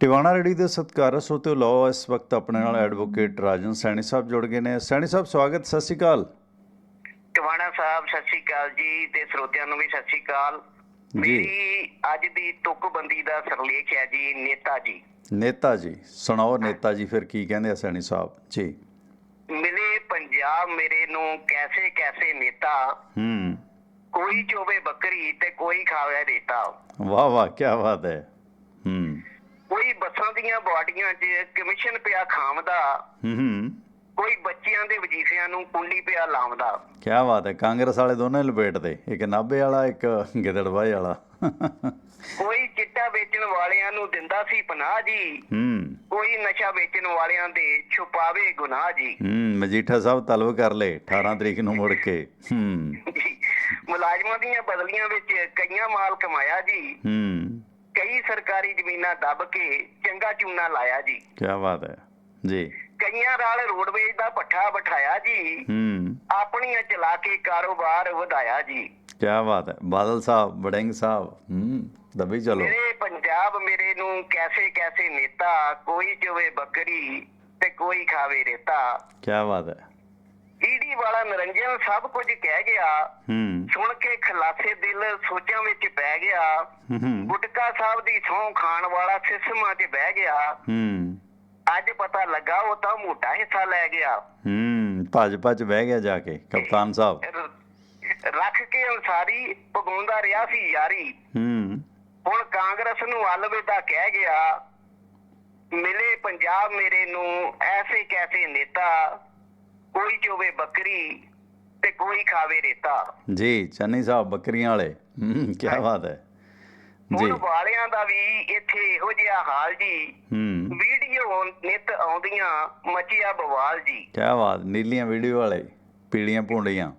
Tiwana ready ਦੇ ਸਤਿਕਾਰਤ ਸੋਤੇ ਲੋ ਇਸ ਵਕਤ ਆਪਣੇ ਨਾਲ ਐਡਵੋਕੇਟ ਰਾਜਨ ਸੈਣੀ ਸਾਹਿਬ ਜੁੜ ਗਏ ਨੇ। ਸੈਣੀ ਸਾਹਿਬ ਸਵਾਗਤ ਸਤਿ ਸ਼੍ਰੀ ਅਕਾਲ। ਟਵਾਣਾ ਸਾਹਿਬ ਸਤਿ ਸ਼੍ਰੀ ਅਕਾਲ ਜੀ ਤੇ ਸਰੋਤਿਆਂ ਨੂੰ ਵੀ ਸਤਿ ਸ਼੍ਰੀ ਅਕਾਲ। ਮੇਰੀ ਅੱਜ ਦੀ ਤੁਕਬੰਦੀ ਦਾ ਸਰਲੇਖ ਹੈ ਜੀ ਨੇਤਾ ਜੀ। ਨੇਤਾ ਜੀ ਸੁਣਾਓ ਨੇਤਾ ਜੀ ਫਿਰ ਕੀ ਕਹਿੰਦੇ ਆ ਸੈਣੀ ਸਾਹਿਬ? ਜੀ। ਮਿਲੇ ਪੰਜਾਬ ਮੇਰੇ ਨੂੰ ਕੈਸੇ ਕੈਸੇ ਨੇਤਾ। ਹੂੰ। ਕੋਈ ਚੋਵੇ ਬੱਕਰੀ ਤੇ ਕੋਈ ਖਾਵੇ ਰੇਤਾ। ਵਾਹ ਵਾਹ ਕੀ ਬਾਤ ਹੂੰ। ਕੋਈ ਬੱਸਾਂ ਦੀਆਂ ਬਾਡੀਆਂ 'ਚ ਕਮਿਸ਼ਨ ਪਿਆ ਖਾਮਦਾ ਹੂੰ ਹੂੰ। ਕੋਈ ਬੱਚਿਆਂ ਦੇ ਵਜੀਫਿਆਂ ਨੂੰ ਕੁੰਡੀ ਪਿਆ ਲਾਉਂਦਾ। ਕੀ ਬਾਤ ਹੈ ਕਾਂਗਰਸ ਵਾਲੇ ਦੋਨੇ ਲਪੇਟਦੇ ਇੱਕ ਨਾਭੇ ਵਾਲਾ ਇੱਕ ਗਿੱਦੜਬਾਈ ਵਾਲਾ। ਕੋਈ ਚਿੱਟਾ ਵੇਚਣ ਵਾਲਿਆਂ ਨੂੰ ਦਿੰਦਾ ਸੀ ਪਨਾਹ ਜੀ। ਹੂੰ। ਕੋਈ ਨਸ਼ਾ ਵੇਚਣ ਵਾਲਿਆਂ ਦੇ ਛੁਪਾਵੇ ਗੁਨਾਹ ਜੀ। ਹੂੰ ਮਜੀਠਾ ਸਾਹਿਬ ਤਲਬ ਕਰ ਲੇ 18 ਤਰੀਕ ਨੂੰ ਮੁੜ ਕੇ। ਹੂੰ। ਮੁਲਾਜ਼ਮਾਂ ਦੀਆਂ ਬਦਲੀਆਂ ਵਿੱਚ ਕਈਆਂ ਮਾਲ ਕਮਾਇਆ ਜੀ। ਹੂੰ। ਕਈ ਸਰਕਾਰੀ ਜ਼ਮੀਨਾਂ ਦੱਬ ਕੇ ਚੰਗਾ ਚੂਨਾ ਲਾਇਆ ਜੀ। ਕੀ ਬਾਤ ਹੈ। ਜੀ। ਕਈਆਂ ਨਾਲ ਰੋਡਵੇਜ ਦਾ ਪੱਠਾ ਬਿਠਾਇਆ ਜੀ। ਹੂੰ। ਆਪਣੀਆਂ ਚਲਾ ਕੇ ਕਾਰੋਬਾਰ ਵਧਾਇਆ ਜੀ। ਕੀ ਬਾਤ ਹੈ। ਬਾਦਲ ਸਾਹਿਬ ਬੜਿੰਗ ਸਾਹਿਬ ਹੂੰ ਦਬੀ ਚਲੋ। ਮੇਰੇ ਪੰਜਾਬ ਮੇਰੇ ਨੂੰ ਕੈਸੇ ਕੈਸੇ ਨੇਤਾ ਕੋਈ ਚੋਵੇ ਬੱਕਰੀ ਤੇ ਕੋਈ ਖਾਵੇ ਰੇਤਾ। ਕੀ ਬਾਤ ਹੈ। ਈਡੀ ਵਾਲਾ ਨਰੰਜਨ ਸਭ ਕੁਝ ਕਹਿ ਗਿਆ। ਹੂੰ। ਸੁਣ ਕੇ ਖਲਾਸੇ ਦਿਲ ਸੋਚਾਂ ਵਿੱਚ ਪੈ ਗਿਆ। ਹੂੰ, ਗੁਟਕਾ ਸਾਹਿਬ ਦੀ ਸਹੁੰ ਖਾਣ ਵਾਲਾ ਸਿਸਮਾਂ 'ਚ ਬਹਿ ਗਿਆ। ਹੂੰ। ਅੱਜ ਪਤਾ ਲੱਗਾ ਉਹ ਤਾਂ ਮੋਟਾ ਹਿੱਸਾ ਲੈ ਗਿਆ। ਹੂੰ ਭੱਜ ਭੱਜ ਬਹਿ ਗਿਆ ਜਾ ਕੇ ਕਪਤਾਨ ਸਾਹਿਬ। ਰੱਖ ਕੇ ਅਨਸਾਰੀ ਪਗਾਉਂਦਾ ਰਿਹਾ ਸੀ ਯਾਰੀ। ਹੂੰ। ਹੁਣ ਕਾਂਗਰਸ ਨੂੰ ਅਲਵਿਦਾ ਕਹਿ ਗਿਆ ਮਿਲੇ ਪੰਜਾਬ ਮੇਰੇ ਨੂੰ ਐਸੇ ਕੈਸੇ ਨੇਤਾ। ਕੋਈ ਚੋਵੇ ਬੱਕਰੀ ਤੇ ਕੋਈ ਖਾਵੇ ਰੇਤਾ। ਜੀ ਚੰਨੀ ਸਾਹਿਬ ਬੱਕਰੀਆਂ ਵਾਲੇ। ਹੂੰ ਕੀ ਬਾਤ ਹੈ। ਜੀ। ਹੁਣ ਵਾਲਿਆਂ ਦਾ ਵੀ ਇੱਥੇ ਇਹੋ ਜਿਹਾ ਹਾਲ ਜੀ। ਹੂੰ। ਵੀਡੀਓ ਨਿਤ ਆਉਂਦੀਆਂ ਮਚਿਆ ਬਵਾਲ ਜੀ। ਕੀ ਬਾਤ ਨੀਲੀਆਂ ਵੀਡੀਓ ਵਾਲੇ ਪੀਲੀਆਂ ਭੁੰਡੀਆਂ।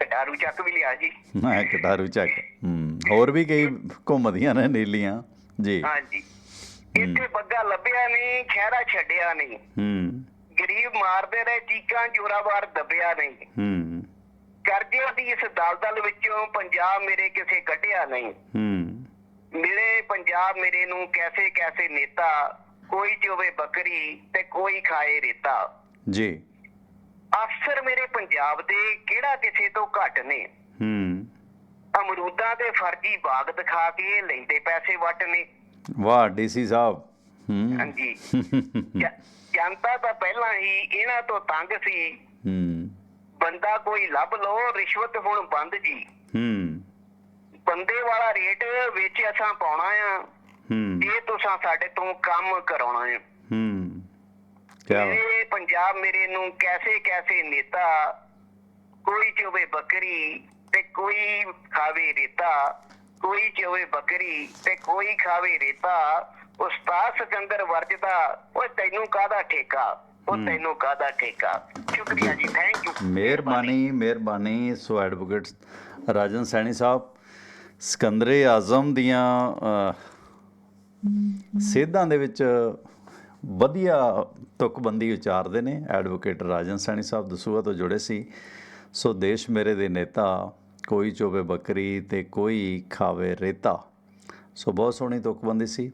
ਕਟਾਰੂ ਚੱਕ ਵੀ ਲਿਆ ਜੀ। ਮੈਂ ਕਟਾਰੂ ਚੱਕ ਹੂੰ ਹੋਰ ਵੀ ਕਈ ਘੁੰਮਦੀਆਂ ਨੇ ਨੀਲੀਆਂ ਜੀ। ਹਾਂਜੀ। ਇੱਥੇ ਬੱਗਾ ਲੱਭਿਆ ਨਹੀਂ ਖਹਿਰਾ ਛੱਡਿਆ ਨਹੀਂ। ਹੂੰ। ਗਰੀਬ ਮਾਰਦੇ ਰਹੇ ਚੀਕਾਂ ਜੋਰਾਵਾਰ ਦੱਬਿਆ ਨਹੀਂ। ਹੂੰ। ਕਰਜ਼ਿਆਂ ਦੀ ਇਸ ਦਲਦਲ ਵਿੱਚੋਂ ਪੰਜਾਬ ਮੇਰੇ ਕਿਸੇ ਕੱਢਿਆ ਨਹੀਂ। ਹੂੰ। ਮਿਲੇ ਪੰਜਾਬ ਮੇਰੇ ਨੂੰ ਕੈਸੇ ਕੈਸੇ ਨੇਤਾ ਕੋਈ ਚੋਵੇ ਬੱਕਰੀ ਤੇ ਕੋਈ ਖਾਏ ਰੇਤਾ। ਜੀ। ਅਫਸਰ ਮੇਰੇ ਪੰਜਾਬ ਦੇ ਕਿਹੜਾ ਕਿਸੇ ਤੋਂ ਘੱਟ ਨੇ? ਹੂੰ। ਅਮਰੂਦਾਂ ਦੇ ਫਰਜ਼ੀ ਬਾਗ ਦਿਖਾ ਕੇ ਲੈਂਦੇ ਪੈਸੇ ਵੱਟ ਨੇ। ਵਾਹ ਡੀਸੀ ਸਾਹਿਬ। ਹਾਂਜੀ। ਜਨਤਾ ਤਾਂ ਪਹਿਲਾਂ ਹੀ ਇਹਨਾਂ ਤੋਂ ਤੰਗ ਸੀ। ਹੂੰ। ਬੰਦਾ ਕੋਈ ਲੱਭ ਲੋ ਰਿਸ਼ਵਤ ਹੁਣ ਬੰਦ ਜੀ। ਹੂੰ। ਬੰਦੇ ਵਾਲਾ ਰੇਟ ਵਿੱਚ ਅਸਾਂ ਪਾਉਣਾ ਆ। ਹੂੰ। ਇਹ ਤੁਸੀਂ ਸਾਡੇ ਤੋਂ ਕੰਮ ਕਰਾਉਣਾ ਆ। ਹੂੰ। ਮੇਰੇ ਪੰਜਾਬ ਮੇਰੇ ਨੂੰ ਕੈਸੇ ਕੈਸੇ ਨੇਤਾ ਕੋਈ ਚੋਵੇ ਬੱਕਰੀ ਤੇ ਕੋਈ ਖਾਵੇ ਰੇਤਾ ਕੋਈ ਚੋਵੇ ਬੱਕਰੀ ਤੇ ਕੋਈ ਖਾਵੇ ਰੇਤਾ। ਉਸਤਾਦ ਸਿਕੰਦਰ ਵਰਜਦਾ ਉਹ ਤੈਨੂੰ ਕਾਹਦਾ ਠੇਕਾ? ਉਹ ਤੈਨੂੰ ਕਾਹਦਾ ਠੇਕਾ? ਸ਼ੁਕਰੀਆ ਜੀ ਥੈਂਕ ਯੂ ਮਿਹਰਬਾਨੀ ਮਿਹਰਬਾਨੀ ਸੋ ਐਡਵੋਕੇਟ ਰਾਜਨ ਸੈਣੀ ਸਾਹਿਬ ਸਿਕੰਦਰੇ ਆਜ਼ਮ ਦੀਆਂ ਸੇਧਾਂ ਦੇ ਵਿੱਚ ਵਧੀਆ ਤੁਕਬੰਦੀ ਉਚਾਰਦੇ ਨੇ ਐਡਵੋਕੇਟ ਰਾਜਨ ਸੈਣੀ ਸਾਹਿਬ ਦਸੂਹਾ ਤੋਂ ਜੁੜੇ ਸੀ। ਸੋ ਦੇਸ਼ ਮੇਰੇ ਦੇ ਨੇਤਾ ਕੋਈ ਚੋਵੇ ਬੱਕਰੀ ਤੇ ਕੋਈ ਖਾਵੇ ਰੇਤਾ। ਸੋ ਬਹੁਤ ਸੋਹਣੀ ਤੁਕਬੰਦੀ ਸੀ।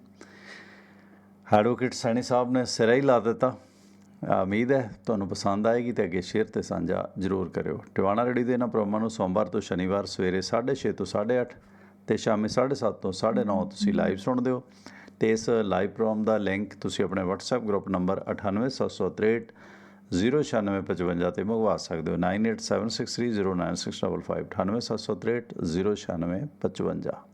ਐਡਵੋਕੇਟ ਸੈਣੀ ਸਾਹਿਬ ਨੇ ਸਿਰਾ ਹੀ ਲਾ ਦਿੱਤਾ। ਉਮੀਦ ਹੈ ਤੁਹਾਨੂੰ ਪਸੰਦ ਆਏਗੀ ਤੇ ਅੱਗੇ ਸ਼ੇਅਰ ਤੇ ਸਾਂਝਾ ਜ਼ਰੂਰ ਕਰਿਓ। ਟਿਵਾਣਾ ਰੇਡੀ ਦੇ ਇਹਨਾਂ ਪ੍ਰੋਗਰਾਮਾਂ ਨੂੰ ਸੋਮਵਾਰ ਤੋਂ ਸ਼ਨੀਵਾਰ ਸਵੇਰੇ 6:30 ਤੋਂ 8:30 ਤੇ ਸ਼ਾਮੀ 7:30 ਤੋਂ 9:30 ਤੁਸੀਂ ਲਾਈਵ ਸੁਣਦੇ ਹੋ ਤੇ ਇਸ ਲਾਈਵ ਪ੍ਰੋਗਰਾਮ ਦਾ ਲਿੰਕ ਤੁਸੀਂ ਆਪਣੇ WhatsApp ਗਰੁੱਪ ਨੰਬਰ 98763 09655 ਤੇ ਮੰਗਵਾ ਸਕਦੇ ਹੋ। 9876309655 98763 09655